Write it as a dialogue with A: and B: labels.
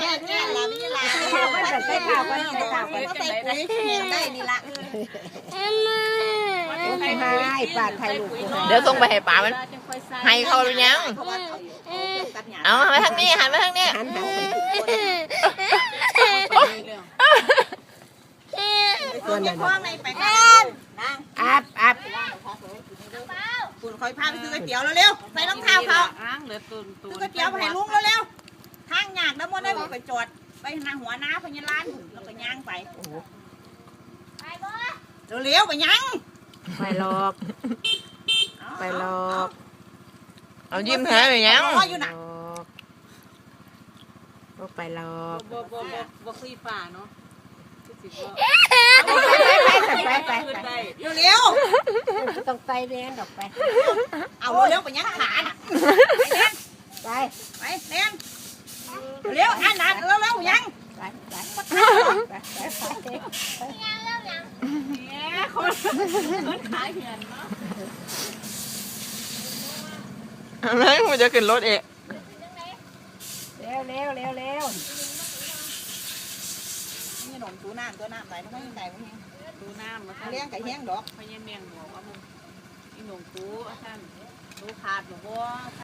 A: แก่แก่ละนี่ละ
B: มันจะใส่ข้าวกันใส่ข้าวกัน
A: ใส่ปุ๋ยแห้ได้นี่ละ
B: ให้ปาดไทยลูก
C: เดี๋ยวส่งไปให้ป๋ามันให้เขาหรือยัง
A: เพราะว่าเอาหั
C: นมาทางนี้หันมาทางนี้
A: ตัวนั้นคล้องในไปกันนาง
B: อบอับ
A: คุณคอยพาไปซื้อก๋วยเตี๋ยวเร็วๆใส่รองเท้าเขาซื้อก๋วยเตี๋ยวไปให้ลุงเร็วๆ ทางยากแล้วมันได้ไปจอดไปหน้าหัวหน้าพญาลานแล้วก็ย่างไปเร็วๆไปย่าง
B: ไปหลอก ไปหลอก
C: เอายิ้มแพ้ไปยัง
A: รออยู่
B: หล
A: น่ะ
B: อกก็ไปหลอก
D: บ่บ่บ่บ่คุยป่าเนาะคือสิบ่
B: ไปไปไป
D: ขึ้น
B: ไป
D: ได้
A: เร็ว
B: ต้องไปเรียนดอกไป
A: ๆเอาเร็วๆไปย่างขาน่ะ
B: ไป
A: ไปเร็วเร็วอันนั้นเร็วๆย่าง
B: ไปไปไปไป
C: เอาเลยมันจะขึ้นรถเอง
B: เร็วเร็วเร็วเร็ว
A: นี่หนมตูน้ำตัวน้ำไหลมันก็ยังไงมัน
D: ดูน้ำมา
A: เลี้ยงไก่แห้งดอก
D: พญาเมียงบอกว่ามึงอีหนงกูท่านดูขาดหรือบ่